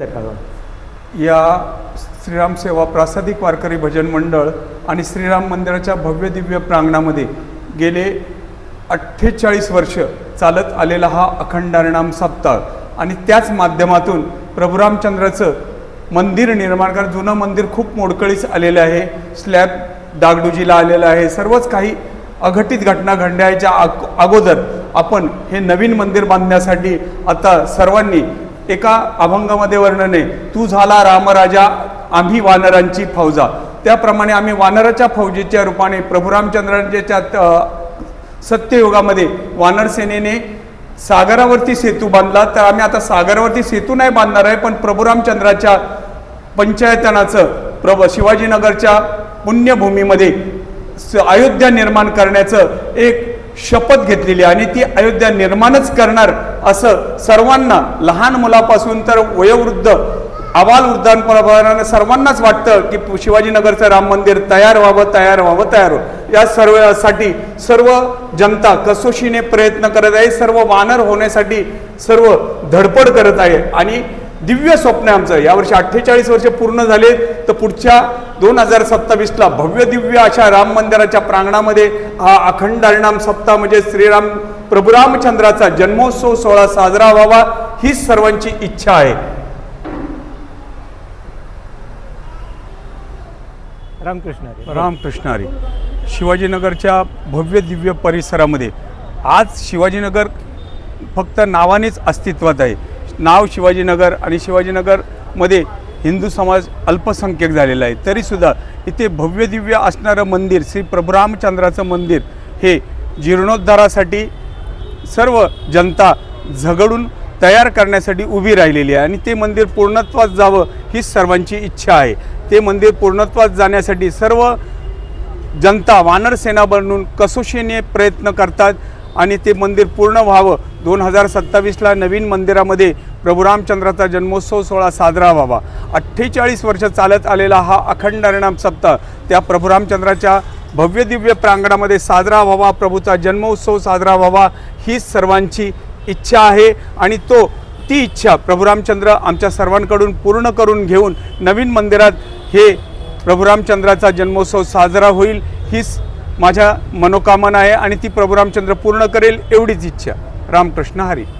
या श्रीराम सेवा प्रासादिक वारकरी भजन मंडळ आणि श्रीराम मंदिराच्या भव्य दिव्य प्रांगणामध्ये गेले अठ्ठेचाळीस वर्ष चालत आलेला हा अखंड हरिनाम सप्ताह. आणि त्याच माध्यमातून प्रभुरामचंद्राचं मंदिर निर्माण कर. जुनं मंदिर खूप मोडकळीस आलेलं आहे. स्लॅब डागडुजीला आलेलं आहे. सर्वच काही अघटित घटना घडण्याच्या अग अगोदर आपण हे नवीन मंदिर बांधण्यासाठी आता सर्वांनी एका अभंगामध्ये वर्णन आहे तू झाला रामराजा आम्ही वानरांची फौजा. त्याप्रमाणे आम्ही वानराच्या फौजेच्या रूपाने प्रभू रामचंद्रांच्या सत्ययुगामध्ये वानर सेनेने सागरावरती सेतू बांधला. तर आम्ही आता सागरावरती सेतू नाही बांधणार आहे पण प्रभू रामचंद्राच्या पंचायतनाचं प्रभ शिवाजीनगरच्या पुण्यभूमीमध्ये स- अयोध्या निर्माण करण्याचं एक शपथ घेतलेली आणि ती अयोध्या निर्माणच करणार असं सर्वांना लहान मुलापासून तर वयोवृद्ध आबाल वृद्धांपर्यंत सर्वांनाच वाटतं की शिवाजीनगरचं राम मंदिर तयार व्हावं तयार व्हावं तयार व्हावं. या सर्वसाठी सर्व जनता कसोशीने प्रयत्न करत आहे सर्व वानर होण्यासाठी सर्व धडपड करत आहे. आणि दिव्य स्वप्न आहे आमचं. यावर्षी अठ्ठेचाळीस वर्ष पूर्ण झाले तर पुढच्या दोन हजार सत्तावीसला भव्य दिव्य अशा राम मंदिराच्या प्रांगणामध्ये हा अखंड हरिनाम सप्ताह म्हणजे श्रीराम प्रभू रामचंद्राचा जन्मोत्सव सोहळा साजरा व्हावा हीच सर्वांची इच्छा आहे. रामकृष्ण हरी. रामकृष्ण हरी शिवाजीनगरच्या भव्य दिव्य परिसरामध्ये आज शिवाजीनगर फक्त नावानेच अस्तित्वात आहे. नाव शिवाजीनगर आणि शिवाजीनगरमध्ये हिंदू समाज अल्पसंख्यक झालेला आहे. तरीसुद्धा इथे भव्य दिव्य असणारं मंदिर श्री प्रभुरामचंद्राचं मंदिर हे जीर्णोद्धारासाठी सर्व जनता झगडून तयार करण्यासाठी उभी राहिलेली आहे. आणि ते मंदिर पूर्णत्वात जावं हीच सर्वांची इच्छा आहे. ते मंदिर पूर्णत्वात जाण्यासाठी सर्व जनता वानर सेना बनून कसोशीने प्रयत्न करतात आणि ते मंदिर पूर्ण व्हावं. दोन हजार सत्तावीसला नवीन मंदिरामध्ये प्रभू रामचंद्राचा जन्मोत्सव सोहळा साजरा व्हावा. अठ्ठेचाळीस वर्ष चालत आलेला हा अखंड हरिनाम सप्ताह त्या प्रभू रामचंद्राच्या भव्य दिव्य प्रांगणामध्ये साजरा व्हावा प्रभूचा जन्मोत्सव साजरा व्हावा हीच सर्वांची इच्छा आहे. आणि तो ती इच्छा प्रभू रामचंद्र आमच्या सर्वांकडून पूर्ण करून घेऊन नवीन मंदिरात हे प्रभू रामचंद्राचा जन्मोत्सव साजरा होईल हीच माझ्या मनोकामना आहे आणि ती प्रभू रामचंद्र पूर्ण करेल एवढीच इच्छा. रामकृष्ण हरी.